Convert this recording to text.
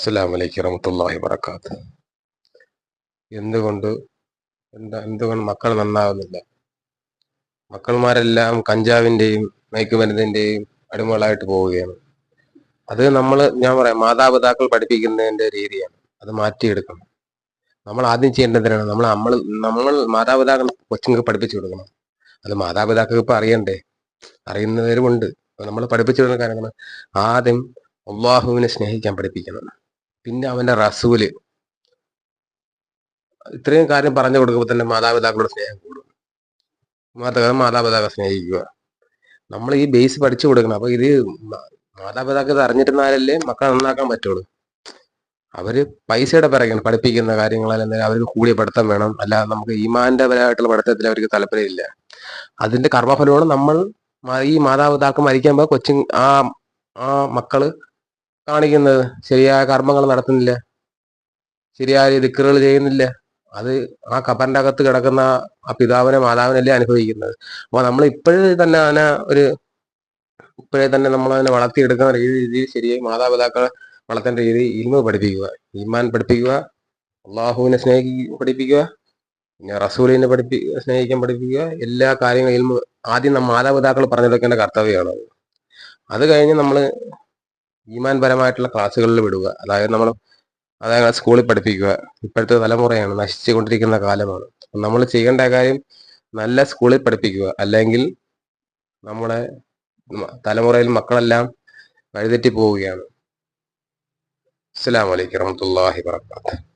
അസ്സലാം വലൈക്കും വറഹമത്തല്ലാഹി വബർക്കാത്ത് എന്തുകൊണ്ട്? എന്താ എന്തുകൊണ്ട് മക്കൾ നന്നാവുന്നില്ല? മക്കൾമാരെല്ലാം കഞ്ചാവിന്റെയും മയക്കുമരുന്നിന്റെയും അടിമകളായിട്ട് പോവുകയാണ്. അത് നമ്മൾ ഞാൻ പറയാം മാതാപിതാക്കൾ പഠിപ്പിക്കുന്നതിന്റെ രീതിയാണ്. അത് മാറ്റിയെടുക്കണം. നമ്മൾ ആദ്യം ചെയ്യേണ്ടതിനാണ് നമ്മൾ നമ്മൾ നമ്മൾ മാതാപിതാക്കൾ കൊച്ചുങ്ങൾക്ക് പഠിപ്പിച്ചു കൊടുക്കണം. അത് മാതാപിതാക്കൾക്ക് ഇപ്പം അറിയണ്ടേ? അറിയുന്നവരുമുണ്ട് നമ്മൾ പഠിപ്പിച്ചു കൊടുക്കുന്ന കാര്യങ്ങൾ ആദ്യം അള്ളാഹുവിനെ സ്നേഹിക്കാൻ പഠിപ്പിക്കണം. പിന്നെ അവന്റെ റസൂൽ. ഇത്രയും കാര്യം പറഞ്ഞു കൊടുക്കുമ്പോൾ തന്നെ മാതാപിതാക്കളുടെ സ്നേഹം കൂടും. മാതാപിതാ മാതാപിതാക്കളെ സ്നേഹിക്കുക. നമ്മൾ ഈ ബേസ് പഠിച്ചു കൊടുക്കണം. അപ്പൊ ഇത് മാതാപിതാക്കൾ ഇത് അറിഞ്ഞിരുന്നാലല്ലേ മക്കളെ നന്നാക്കാൻ പറ്റുള്ളൂ. അവർ പൈസയുടെ പിറകെയാണ് പഠിപ്പിക്കുന്ന കാര്യങ്ങളെല്ലാം അവർക്ക് കൂടിയ പഠിത്തം വേണം. അല്ലാതെ നമുക്ക് ഈമാന്റെ പരമായിട്ടുള്ള പഠിത്തത്തിൽ അവർക്ക് താല്പര്യമില്ല. അതിന്റെ കർമ്മഫലമാണ് നമ്മൾ ഈ മാതാപിതാക്കൾ മരിക്കുമ്പോൾ കൊച്ചിങ് ആ ആ മക്കൾ കാണിക്കുന്നത്? ശരിയായ കർമ്മങ്ങൾ നടത്തുന്നില്ല. ശരിയായ ദിക്കറുകൾ ചെയ്യുന്നില്ല. അത് ആ കബറിന്റെ അകത്ത് കിടക്കുന്ന ആ പിതാവിനെ മാതാവിനല്ലേ അനുഭവിക്കുന്നത്. അപ്പൊ നമ്മൾ ഇപ്പോഴേ തന്നെ അതിനെ ഒരു ഇപ്പോഴേ തന്നെ നമ്മൾ അതിനെ വളർത്തിയെടുക്കുന്ന രീതി ശരിയായി മാതാപിതാക്കളെ വളർത്തേണ്ട രീതി ഇൽമ പഠിപ്പിക്കുക. ഈമാൻ പഠിപ്പിക്കുക. അള്ളാഹുവിനെ സ്നേഹി പഠിപ്പിക്കുക. പിന്നെ റസൂലിനെ പഠിപ്പി സ്നേഹിക്കാൻ പഠിപ്പിക്കുക. എല്ലാ കാര്യങ്ങളും ഇൽമ ആദ്യം നമ്മൾ മാതാപിതാക്കൾ പറഞ്ഞെടുക്കേണ്ട കർത്തവ്യമാണ് അത് കഴിഞ്ഞ് നമ്മൾ ഈമാൻ പരമായിട്ടുള്ള ക്ലാസ്സുകളിൽ വിടുക. അതായത് നമ്മൾ അതായത് സ്കൂളിൽ പഠിപ്പിക്കുക. ഇപ്പോഴത്തെ തലമുറയാണ് നശിച്ചുകൊണ്ടിരിക്കുന്ന കാലമാണ്. നമ്മൾ ചെയ്യേണ്ട കാര്യം നല്ല സ്കൂളിൽ പഠിപ്പിക്കുക. അല്ലെങ്കിൽ നമ്മുടെ തലമുറയിൽ മക്കളെല്ലാം വഴിതെറ്റി പോവുകയാണ്. അസ്സാം വലൈക്കും വാഹി വാത്തു